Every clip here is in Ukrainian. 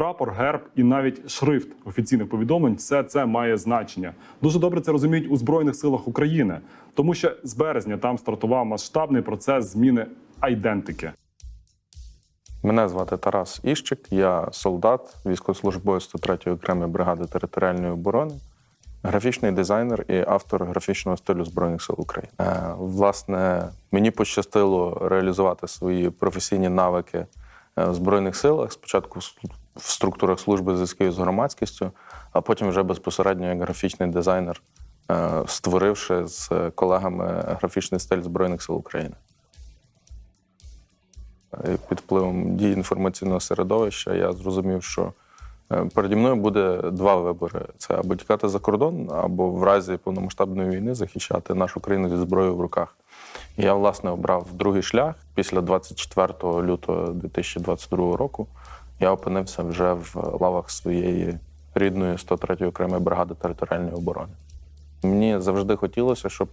прапор, герб і навіть шрифт офіційних повідомлень все це має значення. Дуже добре це розуміють у Збройних силах України, тому що з березня там стартував масштабний процес зміни айдентики. Мене звати Тарас Іщик, я солдат, військовослужбовець 103-ї окремої бригади територіальної оборони, графічний дизайнер і автор графічного стилю Збройних сил України. Е, Власне, мені пощастило реалізувати свої професійні навики е, в Збройних силах. Спочатку в структурах служби зв'язків з громадськістю, а потім вже безпосередньо як графічний дизайнер, е, створивши з колегами графічний стиль Збройних сил України. Е, Під впливом дій інформаційного середовища я зрозумів, що е, переді мною буде два вибори: це або тікати за кордон, або в разі повномасштабної війни захищати нашу країну зі зброєю в руках. Я, власне, обрав другий шлях. Після 24 лютого 2022 року я опинився вже в лавах своєї рідної 103-ї окремої бригади територіальної оборони. Мені завжди хотілося, щоб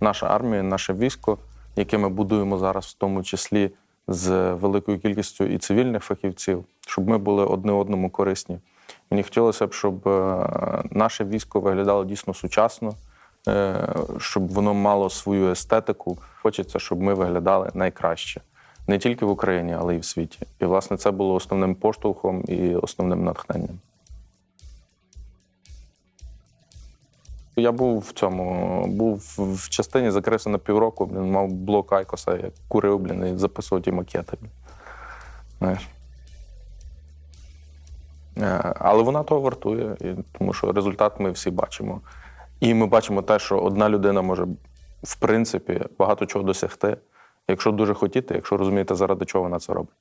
наша армія, наше військо, яке ми будуємо зараз, в тому числі з великою кількістю і цивільних фахівців, щоб ми були одне одному корисні. Мені хотілося б, щоб е, наше військо виглядало дійсно сучасно, е, щоб воно мало свою естетику. Хочеться, щоб ми виглядали найкраще не тільки в Україні, але й в світі. І, власне, це було основним поштовхом і основним натхненням. Я був в цьому, був в частині, закрився на півроку, блін, мав блок Айкоса, я курив, блін, і записував ті макети. Блін. Знаєш. Е, Але вона того вартує, тому що результат ми всі бачимо. І ми бачимо те, що одна людина може, в принципі, багато чого досягти, якщо дуже хотіти, якщо розумієте, заради чого вона це робить.